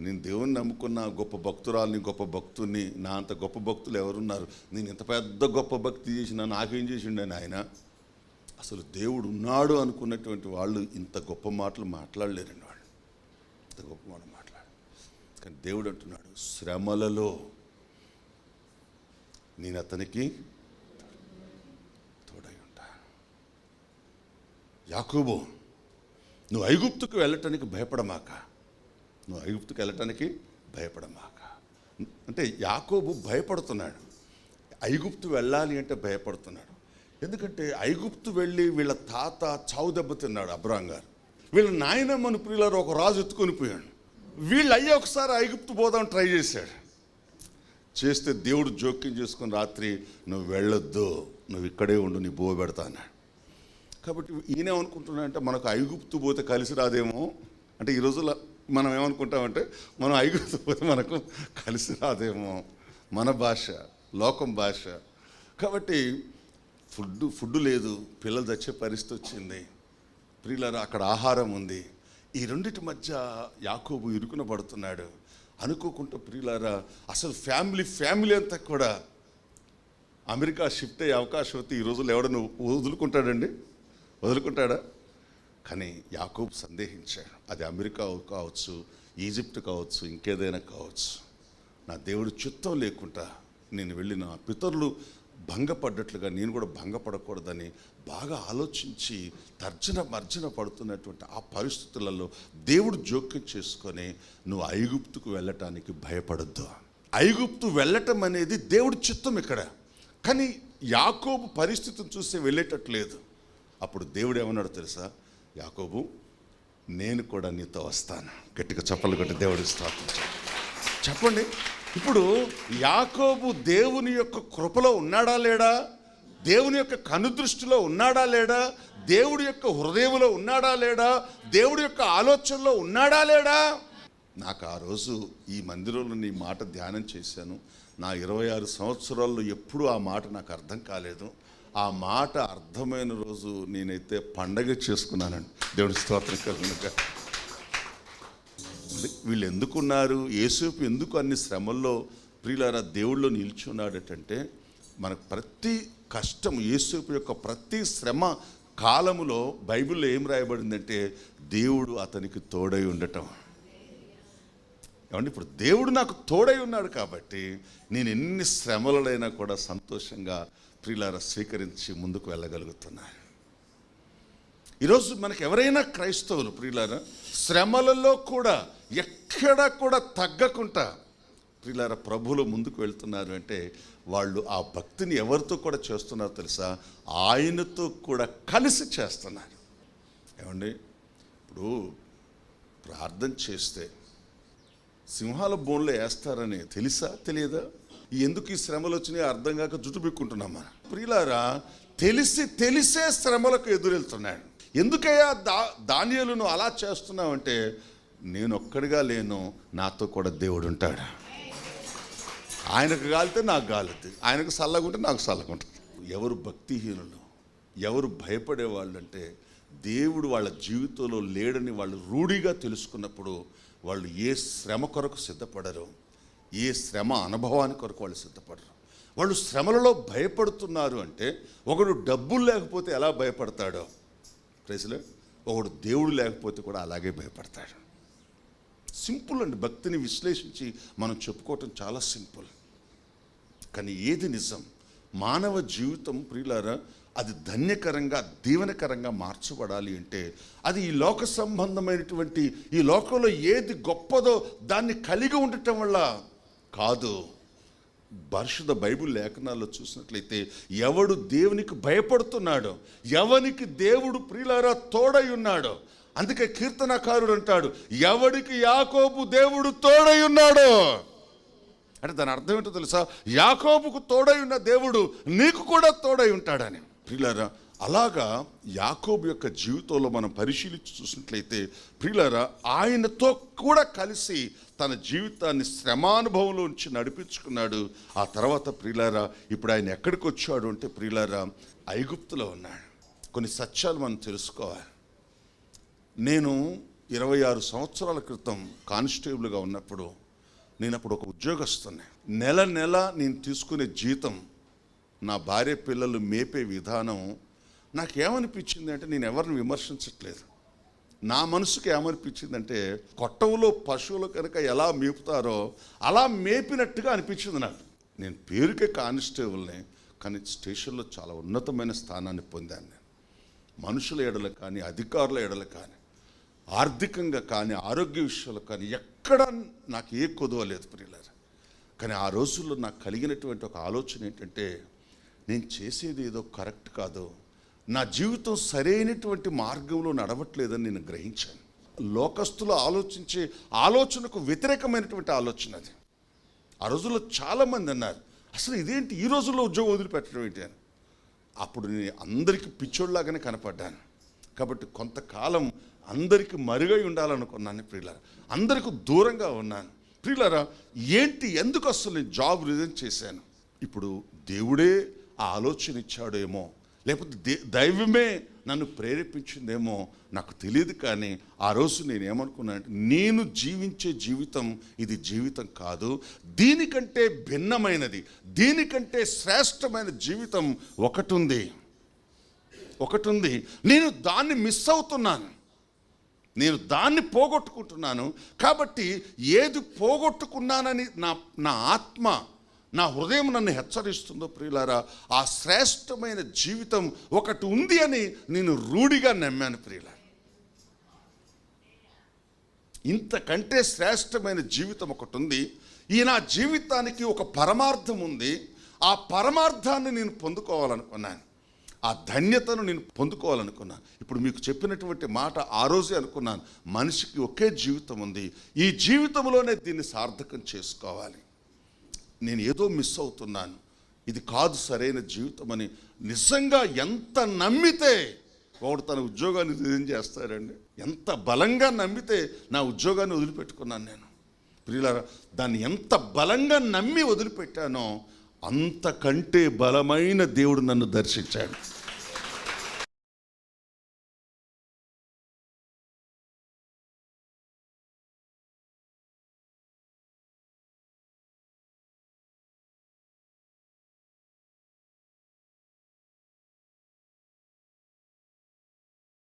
నేను దేవుని నమ్ముకున్న గొప్ప భక్తురాలని గొప్ప భక్తుని నా అంత గొప్ప భక్తులు ఎవరున్నారు? నేను ఇంత పెద్ద గొప్ప భక్తి చేసిన నాకేం చేసిండని ఆయన అసలు దేవుడు ఉన్నాడు అనుకున్నటువంటి వాళ్ళు ఇంత గొప్ప మాటలు మాట్లాడలేరండి వాళ్ళు. ఇంత గొప్ప మాట మాట్లాడు కానీ దేవుడు అంటున్నాడు శ్రమలలో నేను అతనికి తోడై ఉంటా. యాకోబు నువ్వు ఐగుప్తుకు వెళ్ళటానికి భయపడమాక. నువ్వు ఐగుప్తుకు వెళ్ళటానికి భయపడమాక. అంటే యాకోబు భయపడుతున్నాడు. ఐగుప్తు వెళ్ళాలి అంటే భయపడుతున్నాడు. ఎందుకంటే ఐగుప్తు వెళ్ళి వీళ్ళ తాత చావు దెబ్బతిన్నాడు అబ్రాం గారు. వీళ్ళ నాయనమ్మను ప్రియులారు ఒక రాజు ఎత్తుకొని పోయాడు. వీళ్ళు అయ్యి ఒకసారి ఐగుప్తు పోదాం ట్రై చేశాడు. చేస్తే దేవుడు జోక్యం చేసుకుని రాత్రి నువ్వు వెళ్ళొద్దు నువ్వు ఇక్కడే ఉండు నీ బో పెడతాను కాబట్టి ఈయన అనుకుంటున్నాడంటే మనకు ఐగుప్తు పోతే కలిసి రాదేమో? అంటే ఈ రోజుల్లో మనం ఏమనుకుంటామంటే మనం ఐగుప్తు పోతే మనకు కలిసి రాదేమో. మన భాష లోకం భాష. కాబట్టి ఫుడ్ ఫుడ్ లేదు పిల్లలు తెచ్చే పరిస్థితి వచ్చింది. ప్రియులారా అక్కడ ఆహారం ఉంది. ఈ రెండిటి మధ్య యాకోబు ఇరుకున పడుతున్నాడు. అనుకోకుండా ప్రియులారా అసలు ఫ్యామిలీ ఫ్యామిలీ అంతా కూడా అమెరికా షిఫ్ట్ అయ్యే అవకాశం వస్తే ఈ రోజుల్లో ఎవడను వదులుకుంటాడండి? వదులుకుంటాడా? కానీ యాకూబ్ సందేహించాడు. అది అమెరికా కావచ్చు ఈజిప్ట్ కావచ్చు ఇంకేదైనా కావచ్చు. నా దేవుడు చిత్తం లేకుండా నేను వెళ్ళిన పితరులు భంగపడ్డట్లుగా నేను కూడా భంగపడకూడదని బాగా ఆలోచించి తర్జన మర్జన పడుతున్నటువంటి ఆ పరిస్థితులలో దేవుడు జోక్యం చేసుకొని నువ్వు ఐగుప్తుకు వెళ్ళటానికి భయపడద్దు. ఐగుప్తు వెళ్ళటం అనేది దేవుడి చిత్తం ఇక్కడ. కానీ యాకోబు పరిస్థితిని చూస్తే వెళ్ళేటట్లేదు అప్పుడు దేవుడు ఏమన్నాడు తెలుసా? యాకోబు నేను కూడా నీతో వస్తాను. గట్టిగా చెప్పలు కొట్టి దేవుడి స్తోత్రం చెప్పండి ఇప్పుడు యాకోబు దేవుని యొక్క కృపలో ఉన్నాడా లేడా? దేవుని యొక్క కనుదృష్టిలో ఉన్నాడా లేడా? దేవుడి యొక్క హృదయంలో ఉన్నాడా లేడా? దేవుడి యొక్క ఆలోచనలో ఉన్నాడా లేడా? నాకు ఆ రోజు ఈ మందిరంలో నీ మాట ధ్యానం చేశాను. నా ఇరవై ఆరు సంవత్సరాల్లో ఎప్పుడూ ఆ మాట నాకు అర్థం కాలేదు. ఆ మాట అర్థమైన రోజు నేనైతే పండగ చేసుకున్నానండి. దేవుడి స్తోత్రం కనుక వీళ్ళు ఎందుకున్నారు? ఏసేపు ఎందుకు అన్ని శ్రమల్లో ప్రియులారా దేవుళ్ళు నిల్చున్నాడటంటే మనకు ప్రతి కష్టం ఏసేపు యొక్క ప్రతి శ్రమ కాలములో బైబిల్లో ఏం రాయబడిందంటే దేవుడు అతనికి తోడై ఉండటం. ఏమంటే ఇప్పుడు దేవుడు నాకు తోడై ఉన్నాడు కాబట్టి నేను ఎన్ని శ్రమలైనా కూడా సంతోషంగా ప్రిలార స్వీకరించి ముందుకు వెళ్ళగలుగుతున్నారు ఈరోజు మనకు ఎవరైనా క్రైస్తవులు ప్రియులార శ్రమలలో కూడా ఎక్కడ కూడా తగ్గకుండా ప్రియులార ప్రభులు ముందుకు వెళ్తున్నారు అంటే వాళ్ళు ఆ భక్తిని ఎవరితో కూడా చేస్తున్నారో తెలుసా? ఆయనతో కూడా కలిసి చేస్తున్నారు. ఏమండి? ఇప్పుడు ప్రార్థన చేస్తే సింహాల బోన్లో వేస్తారని తెలుసా? తెలియదా? ఎందుకు ఈ శ్రమలు వచ్చినాయో అర్థం కాక జుట్టుబిక్కుంటున్నాం మనం ప్రియులారా తెలిసి తెలిసే శ్రమలకు ఎదురెళ్తున్నాడు. ఎందుకయ్యా దా ధాన్యాలను అలా చేస్తున్నావంటే నేను ఒక్కడిగా లేను నాతో కూడా దేవుడు ఉంటాడు ఆయనకు గాలితే నాకు గాలితే ఆయనకు చల్లగుంటే నాకు చల్లగుంటుంది ఎవరు భక్తిహీనులు ఎవరు భయపడే వాళ్ళు అంటే దేవుడు వాళ్ళ జీవితంలో లేడని వాళ్ళు రూఢిగా తెలుసుకున్నప్పుడు వాళ్ళు ఏ శ్రమ కొరకు సిద్ధపడరు. ఏ శ్రమ అనుభవానికి కొరకు వాళ్ళు సిద్ధపడరు. వాళ్ళు శ్రమలలో భయపడుతున్నారు అంటే ఒకడు డబ్బులు లేకపోతే ఎలా భయపడతాడో? ప్రైజ్లో ఒకడు దేవుడు లేకపోతే కూడా అలాగే భయపడతాడు. సింపుల్ అండి. భక్తిని విశ్లేషించి మనం చెప్పుకోవటం చాలా సింపుల్ కానీ ఏది నిజం? మానవ జీవితం ప్రియులారా అది ధన్యకరంగా దీవెనకరంగా మార్చబడాలి అంటే అది ఈ లోక సంబంధమైనటువంటి ఈ లోకంలో ఏది గొప్పదో దాన్ని కలిగి ఉండటం వల్ల కాదు పరిశుద్ధ బైబుల్ లేఖనాల్లో చూసినట్లయితే ఎవడు దేవునికి భయపడుతున్నాడో ఎవనికి దేవుడు ప్రియులారా తోడై ఉన్నాడో అందుకే కీర్తనకారుడు అంటాడు ఎవడికి యాకోబు దేవుడు తోడై ఉన్నాడో? అంటే దాని అర్థం ఏంటో తెలుసా? యాకోబుకు తోడై ఉన్న దేవుడు నీకు కూడా తోడై ఉంటాడని. ప్రియులారా అలాగా యాకోబు యొక్క జీవితంలో మనం పరిశీలించి చూసినట్లయితే ప్రియులరా ఆయనతో కూడా కలిసి తన జీవితాన్ని శ్రమానుభవంలో ఉంచి నడిపించుకున్నాడు. ఆ తర్వాత ప్రియులారా ఇప్పుడు ఆయన ఎక్కడికి వచ్చాడు అంటే ప్రియులారా ఐగుప్తులో ఉన్నాడు. కొన్ని సత్యాలు మనం తెలుసుకోవాలి. నేను ఇరవై ఆరు సంవత్సరాల క్రితం కానిస్టేబుల్గా ఉన్నప్పుడు నేను అప్పుడు ఒక ఉద్యోగస్తున్నా నెల నెల నేను తీసుకునే జీతం నా భార్య పిల్లలు మేపే విధానం నాకేమనిపించింది అంటే నేను ఎవరిని విమర్శించట్లేదు. నా మనసుకు ఏమనిపించిందంటే కొట్టవులో పశువులు కనుక ఎలా మేపుతారో అలా మేపినట్టుగా అనిపించింది నాకు. నేను పేరుకే కానిస్టేబుల్ని కానీ స్టేషన్లో చాలా ఉన్నతమైన స్థానాన్ని పొందాను నేను. మనుషుల ఎడలు కానీ అధికారుల ఎడలు కానీ ఆర్థికంగా కానీ ఆరోగ్య విషయాలు కానీ ఎక్కడ నాకు ఏ కొదవలేదు ప్రియులారు. కానీ ఆ రోజుల్లో నాకు కలిగినటువంటి ఒక ఆలోచన ఏంటంటే నేను చేసేది ఏదో కరెక్ట్ కాదు నా జీవితం సరైనటువంటి మార్గంలో నడవట్లేదని నేను గ్రహించాను. లోకస్తులు ఆలోచించే ఆలోచనకు వ్యతిరేకమైనటువంటి ఆలోచన అది. ఆ రోజుల్లో చాలామంది అన్నారు అసలు ఇదేంటి? ఈ రోజుల్లో ఉద్యోగం వదిలిపెట్టడం ఏంటి? అని. అప్పుడు నేను అందరికీ పిచ్చోళ్ళలాగానే కనపడ్డాను. కాబట్టి కొంతకాలం అందరికీ మరుగై ఉండాలనుకున్నాను ప్రియులారా. అందరికి దూరంగా ఉన్నాను. ప్రియులారా ఏంటి? ఎందుకు అసలు నేను జాబ్ రిజైన్ చేశాను? ఇప్పుడు దేవుడే ఆ ఆలోచన ఇచ్చాడేమో లేకపోతే దైవమే నన్ను ప్రేరేపించిందేమో నాకు తెలియదు కానీ ఆ రోజు నేనేమనుకున్నానంటే నేను జీవించే జీవితం ఇది జీవితం కాదు. దీనికంటే భిన్నమైనది దీనికంటే శ్రేష్టమైన జీవితం ఒకటి ఉంది ఒకటి ఉంది నేను దాన్ని మిస్ అవుతున్నాను. నేను దాన్ని పోగొట్టుకుంటున్నాను. కాబట్టి ఏది పోగొట్టుకున్నానని నా నా ఆత్మ నా హృదయం నన్ను హెచ్చరిస్తుందో ప్రియులారా ఆ శ్రేష్టమైన జీవితం ఒకటి ఉంది అని నేను రూఢిగా నమ్మాను ప్రియులారా. ఇంతకంటే శ్రేష్టమైన జీవితం ఒకటి ఉంది. ఈ నా జీవితానికి ఒక పరమార్థం ఉంది. ఆ పరమార్థాన్ని నేను పొందుకోవాలనుకున్నాను. ఆ ధన్యతను నేను పొందుకోవాలనుకున్నాను. ఇప్పుడు మీకు చెప్పినటువంటి మాట ఆ రోజే అనుకున్నాను. మనిషికి ఒకే జీవితం ఉంది. ఈ జీవితంలోనే దీన్ని సార్థకం చేసుకోవాలి. నేను ఏదో మిస్ అవుతున్నాను. ఇది కాదు సరైన జీవితం అని నిజంగా ఎంత నమ్మితే వాడు తన ఉద్యోగాన్ని ఏం చేస్తాడండి? ఎంత బలంగా నమ్మితే నా ఉద్యోగాన్ని వదిలిపెట్టుకున్నాను నేను. ప్రియులారా దాన్ని ఎంత బలంగా నమ్మి వదిలిపెట్టానో అంతకంటే బలమైన దేవుడు నన్ను దర్శించాడు.